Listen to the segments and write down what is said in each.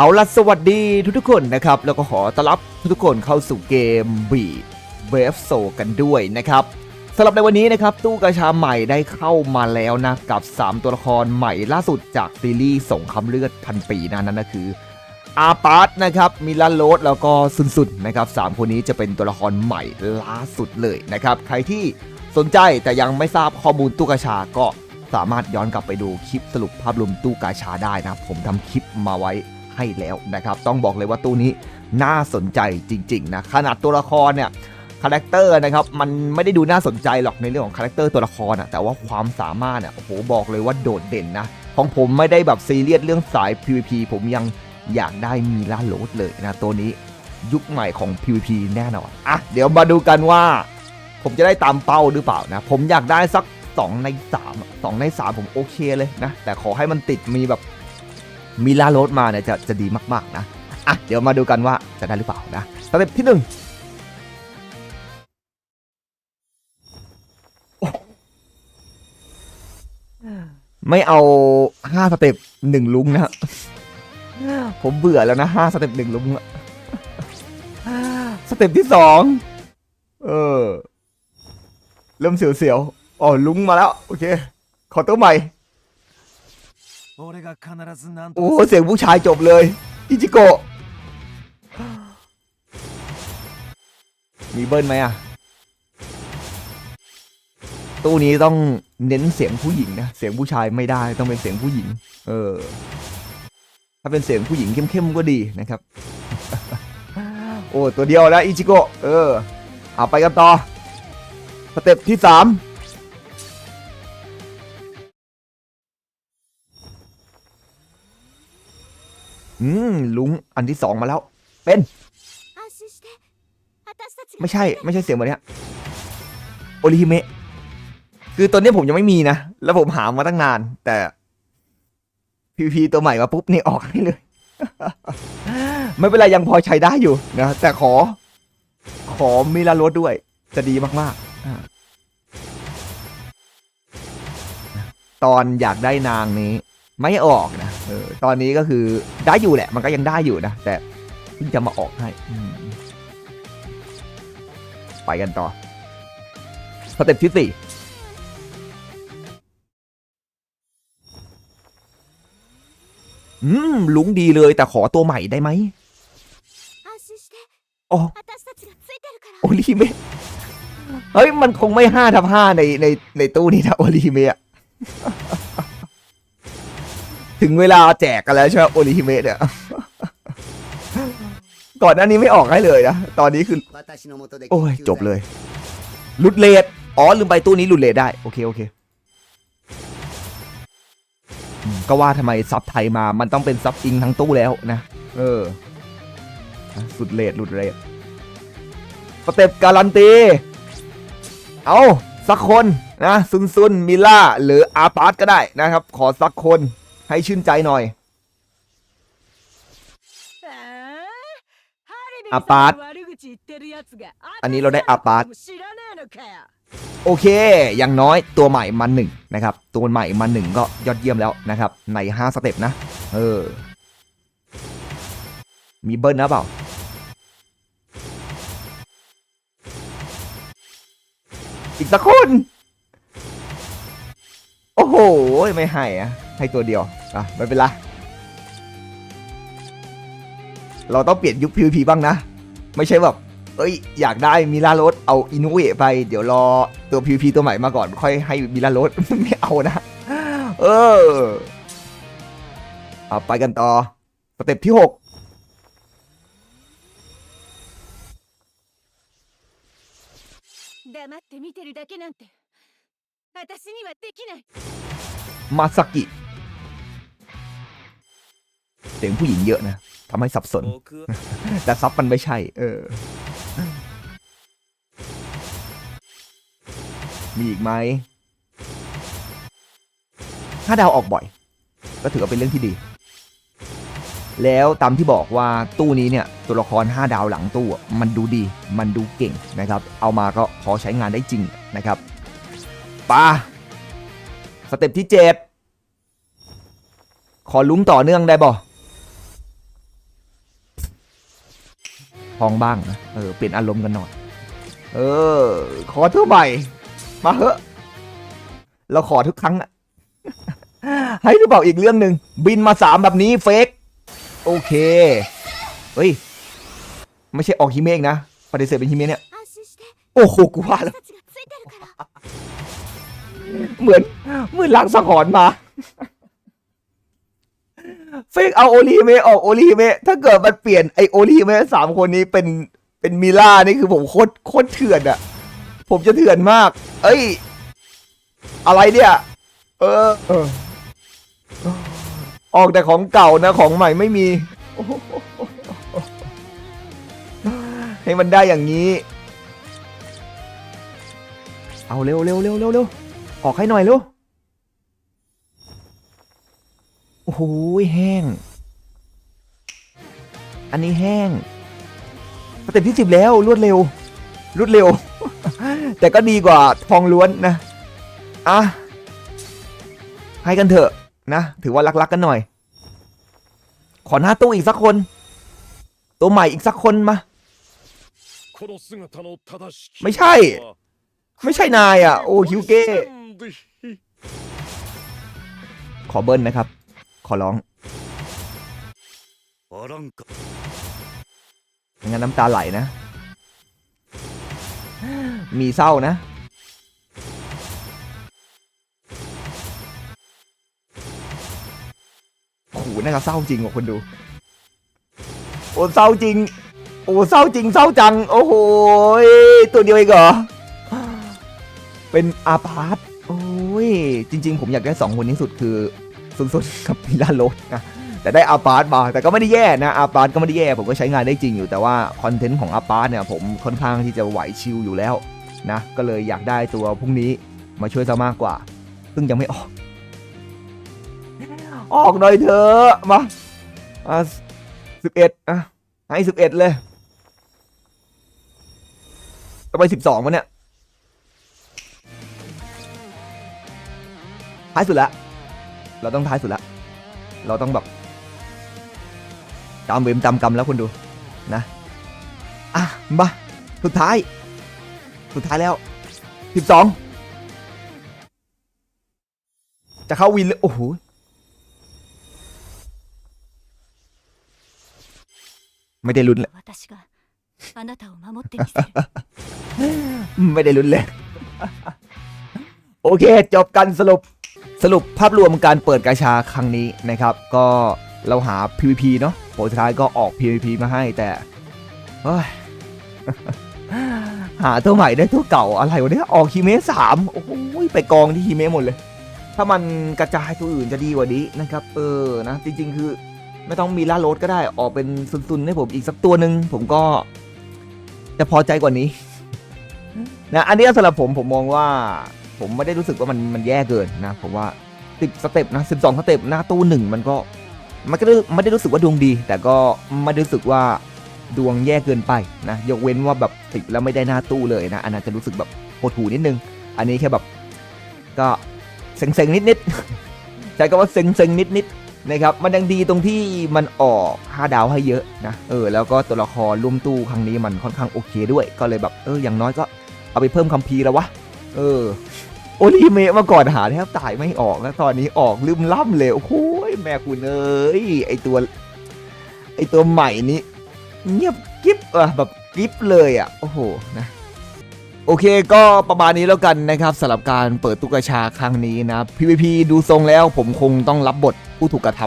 เอาล่ะสวัสดีทุกๆคนนะครับ แล้วก็ขอต้อนรับทุกๆคนเข้าสู่เกมบีเวฟโซกันด้วยนะครับสำหรับในวันนี้นะครับ ตู้กระชาใหม่ได้เข้ามาแล้วนะ กับ 3 ตัวละครใหม่ล่าสุดจากซีรีส์ส่งคำเลือดพันปีนะนั่นก็คือ อาปาร์ตนะครับมิลานโรสแล้วก็ซุนซุนนะครับสามคนนี้จะเป็นตัวละครใหม่ล่าสุดเลยนะครับ ใครที่สนใจแต่ยังไม่ทราบข้อมูลตู้กระชาก็สามารถย้อนกลับไปดูคลิปสรุปภาพรวมตู้กาชาได้นะ ผมทำคลิปมาไว้ ให้แล้วนะครับ ต้องบอกเลยว่าตู้นี้น่าสนใจจริงๆนะขนาดตัวละครเนี่ยคาแรคเตอร์นะครับมันไม่ได้ดูน่าสนใจหรอกในเรื่องของคาแรคเตอร์ตัวละครอะแต่ว่าความสามารถอะโอ้โหบอกเลยว่าโดดเด่นนะของผมไม่ได้แบบซีเรียสเรื่องสาย PVP ผมยังอยากได้มีล่าโหลดเลยนะตัวนี้ยุคใหม่ของ PVP แน่นอนอะเดี๋ยวมาดูกันว่า ผมจะได้ตามเป้าหรือเปล่านะผมอยากได้สัก 2 ใน3อะ2ใน 3 ผมโอเคเลยนะแต่ขอให้มันติดมีแบบ มิลาโรสมาเนี่ยจะจะดีมากๆนะอะเดี๋ยวมาดูกันว่าจะได้หรือเปล่านะสเต็ปที่หนึ่งไม่เอาห้าสเต็ปหนึ่งลุงนะผมเบื่อแล้วนะห้าสเต็ปหนึ่งลุงสเต็ปที่สองเออ เริ่มเสียวๆอ๋อลุงมาแล้ว โอเค ขอตัวใหม่ โอ้เสียงผู้ชายจบเลยอิจิโกะมีเบิ้ลไหมอะ ตู้นี้ต้องเน้นเสียงผู้หญิงนะ เสียงผู้ชายไม่ได้ต้องเป็นเสียงผู้หญิง เออ ถ้าเป็นเสียงผู้หญิงเข้มๆก็ดีนะครับ โอ้ ตัวเดียวแล้วอิจิโกะเออเอาไปกันต่อ สเต็ปที่สาม อืมลุงอันที่สองมาแล้ว เป็น ไม่ใช่ไม่ใช่เสียงเหมืนเนี้ยโอริฮิเมะคือตอนนี้ผมยังไม่มีนะ แล้วผมหามาตั้งนาน แต่พีพีตัวใหม่มาปุ๊บนี่ออกให้เลย ไม่เป็นไรยังพอใช้ได้อยู่นะ แต่ขอ ขอมิลาลดด้วย จะดีมากๆ ตอนอยากได้นางนี้ ไม่ออกนะ เออตอนนี้ก็คือได้อยู่แหละ มันก็ยังได้อยู่นะ แต่เพิ่งจะมาออกให้ไปกันต่อสเต็ปที่สี่อืม ลุงดีเลยแต่ขอตัวใหม่ได้ไหมโอ้โอลิเมะเฮ้ย มันคงไม่ห้าทับห้าในในในตู้นี้นะโอลิเมะ ถึงเวลาแจกกันแล้วใช่ไหมโอริเมะเนี่ยก่อนหน้านี้ไม่ออกให้เลยนะ ตอนนี้คือ โอ้ย จบเลยลุดเลทอ๋อ ลืมไปตู้นี้ลุดเลทได้ โอเค โอเค ก็ว่าทำไมซับไทยมา มันต้องเป็นซับอิงทั้งตู้แล้วนะ เออ สุดเลทลุดเลทสเต็ปการันตี เอาสักคนนะ ซุนซุนมิล่า หรืออาปาร์ตก็ได้นะครับ ขอสักคน ให้ชื่นใจหน่อยอาปาร์ตอันนี้เราได้อาปาร์ตโอเค อย่างน้อยตัวใหม่มาหนึ่งนะครับ ตัวใหม่มาหนึ่งก็ยอดเยี่ยมแล้วนะครับ ใน 5 สเต็ปนะ เออ มีเบิร์ลนะเปล่า อีกสักคน โอ้โห ไม่ให้อะให้ตัวเดียว อะไม่เป็นไร เราต้องเปลี่ยนยุคพีพีบ้างนะ ไม่ใช่แบบ เอ้ย อยากได้มิลาโรสเอาอินุเอะไป เดี๋ยวรอตัวพีพีตัวใหม่มาก่อน ค่อยให้มิลาโรส ไม่เอานะ เออเอาไปกันต่อ สเต็ปที่ 6มาสกิ เสียงผู้หญิงเยอะนะทำให้สับสน僕はแต่ซับมันไม่ใช่ เออ มีอีกไหมถ้าดาวออกบ่อย ก็ถือว่าเป็นเรื่องที่ดี แล้วตามที่บอกว่าตู้นี้เนี่ย ตัวละคร 5 ดาวหลังตู้อะมันดูดี มันดูเก่งนะครับ เอามาก็พอใช้งานได้จริงนะครับปาสเต็ปที่ 7 ขอลุ้มต่อเนื่องได้บ่ พองบ้างนะเออเปลี่ยนอารมณ์กันหน่อยเออ ขอเท่าไหร่มาเหอะ เราขอทุกครั้งอะให้หรือเปล่าอีกเรื่องหนึ่งบินมาสามแบบนี้เฟกโอเค เฮ้ย ไม่ใช่ออกฮิเมกนะปฏิเสธเป็นฮิเมะเนี่ย โอ้โหกูว่าแล้ว เหมือนเหมือนลักสังหรณ์มา เฟกเอาโอลีเมะออกโอลีเมะถ้าเกิดมันเปลี่ยนไอโอลีเมะสามคนนี้เป็นเป็นมิล่านี่คือผมโคตรโคตรเถื่อนอะผมจะเถื่อนมาก เอ้ย อะไรเนี่ย เออเออ ออกแต่ของเก่านะของใหม่ไม่มี ให้มันได้อย่างนี้ เอาเร็วเร็วเร็วเร็วเร็วออกให้หน่อยเร็ว หแห้ง อันนี้แห้งสเต็ปที่สิบแล้วรวดเร็วรวดเร็ว แต่ก็ดีกว่าทองล้วนนะ อะ ให้กันเถอะนะ ถือว่ารักๆกันหน่อย ขอหน้าตู้อีกสักคน ตัวใหม่อีกสักคนมา ไม่ใช่ ไม่ใช่นายอะ โอ้ฮิวเก้ขอเบิ้ลนะครับ ขอร้องงั้นน้ำตาไหลนะ มีเศร้านะ ขู่น่าจะเศร้าจริงว่ะคนดู โอ้เศร้าจริง โอ้เศร้าจริงเศร้าจัง โอ้โหตัวเดียวเองเหรอ เป็นอาพาร์ตโอ้ย จริง ๆ ผมอยากได้สองคนที่สุดคือ ซุนซุนกับพิลาโรสนะแต่ได้อาปาร์ตมาแต่ก็ไม่ได้แย่นะอาปาร์ตก็ไม่ได้แย่ ผมก็ใช้งานได้จริงอยู่แต่ว่าคอนเทนต์ของอาปาร์ตเนี่ยผมค่อนข้างที่จะไหวชิลอยู่แล้วนะก็เลยอยากได้ตัวพรุ่งนี้มาช่วยซะมากกว่าซึ่งยังไม่ออก ออกหน่อยเถอะมาอะสิบเอ็ดอะให้สิบเอ็ดเลยก็ไปสิบสองวะเนี่ยท้ายสุดละ เราต้องท้ายสุดละเราต้องแบบตามเวมตามกรรมแล้วคุณดูนะอะมาสุดท้าย สุดท้ายแล้วสิบสองจะเข้าวินเลยโอ้โหไม่ได้ลุ้นเลยไม่ได้ลุ้นเลย โอเค จบกันสรุป สรุปภาพรวมการเปิดกาชาครั้งนี้นะครับ ก็เราหา PVP เนาะผลสุดท้ายก็ออก PVP มาให้แต่หาตัวใหม่ได้ตัวเก่าอะไรวะเนี่ยออกฮิเมะสามโอ้โหไปกองที่ฮิเมะหมดเลย ถ้ามันกระจายตัวอื่นจะดีกว่านี้นะครับ เออนะ จริง ๆ คือ ไม่ต้องมีล่าโรดก็ได้ออกเป็นซุนๆให้ผมอีกสักตัวหนึ่งผมก็ จะพอใจกว่านี้นะอันนี้สำหรับผมผมมองว่า ผมไม่ได้รู้สึกว่ามันมันแย่เกินนะผมว่าสิบสเต็ปนะสิบสองสเต็ปหน้าตู้หนึ่งมันก็มันก็ไม่ได้รู้สึกว่าดวงดี แต่ก็ไม่ได้รู้สึกว่าดวงแย่เกินไปนะยกเว้นว่าแบบติดแล้วไม่ได้หน้าตู้เลยนะอันนั้นจะรู้สึกแบบโหดหูนิดนึง อันนี้แค่แบบก็เซ็งๆนิดๆใช้คำว่าเซ็งๆนิดๆนะครับมันยังดีตรงที่มันออก5ดาวให้เยอะนะเออแล้วก็ตัวละครร่วมตู้ครั้งนี้มันค่อนข้างโอเคด้วย ก็เลยแบบเอออย่างน้อยก็เอาไปเพิ่มคัมภีร์แล้ววะเออ โอริเมะเมื่อก่อนหาแทบตายไม่ออกแล้วตอนนี้ออกลืมล่ำเลยโอ้โหแม่คุณเอ้ยไอตัว ไอตัวใหม่นี้เงียบกิ๊บอะแบบกิ๊บเลยอะโอ้โหนะโอเคก็ประมาณนี้แล้วกันนะครับสำหรับการเปิดตุกชาครั้งนี้นะ PVP ดูทรงแล้วผมคงต้องรับบทผู้ถูกกระท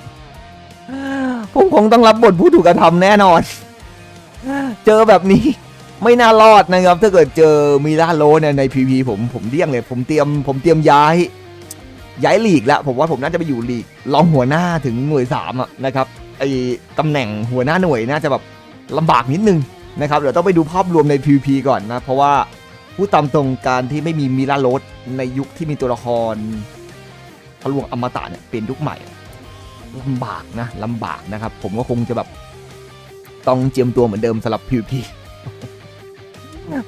ำผมคงต้องรับบทผู้ถูกกระทำแน่นอน เจอแบบนี้ ไม่น่ารอดนะครับถ้าเกิดเจอมีล่าโลเนี่ยใน PVP ผมผมเดี่ยงเลย ผมเตรียมผมเตรียมย้าย ย้ายลีกแล้ว ผมว่าผมน่าจะไปอยู่ลีกรองหัวหน้าถึงหน่วยสามอะนะครับไอตำแหน่งหัวหน้าหน่วยน่าจะแบบลำบากนิดนึงนะครับเดี๋ยวต้องไปดูภาพรวมใน PVP ก่อนนะ เพราะว่าผู้ตามตรงการที่ไม่มีมิราโรสในยุคที่มีตัวละครพระลวงอมตะเนี่ยเป็นยุคใหม่ลำบากนะลำบากนะครับ ผมก็คงจะแบบต้องเจียมตัวเหมือนเดิมสำหรับ PVP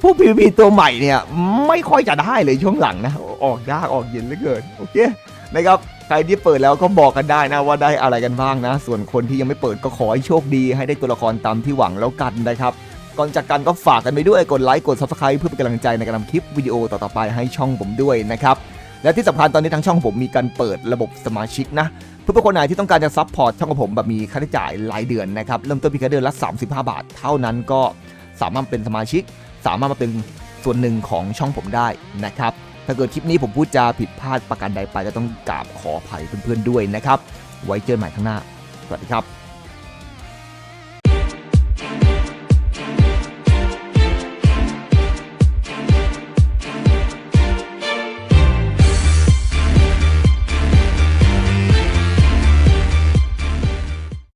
พวก PVP ตัวใหม่เนี่ยไม่ค่อยจะได้เลยช่วงหลังนะ ออกยากออกเย็นเหลือเกินโอเคนะครับใครที่เปิดแล้วก็บอกกันได้นะว่าได้อะไรกันบ้างนะ ส่วนคนที่ยังไม่เปิดก็ขอให้โชคดี ให้ได้ตัวละครตามที่หวังแล้วกันนะครับก่อนจากกันก็ฝากกันไปด้วยกดไลค์กด subscribe เพื่อเป็นกำลังใจในการทำคลิปวิดีโอต่อๆไปให้ช่องผมด้วยนะครับและที่สำคัญตอนนี้ทางช่องผมมีการเปิดระบบสมาชิกนะเพื่อคนไหนที่ต้องการจะซัพพอร์ตช่องของผมแบบมีค่าใช้จ่ายรายเดือนนะครับเริ่มต้นเพียงแค่เดือนละ 35 บาท เท่านั้นก็สามารถเป็นสมาชิก สามารถมาเป็นส่วนหนึ่งของช่องผมได้นะครับ ถ้าเกิดคลิปนี้ผมพูดจาผิดพลาดประการใดไปก็ต้องกราบขออภัยเพื่อนๆด้วยนะครับ ไว้เจอกันใหม่ข้างหน้า สวัสดีครับ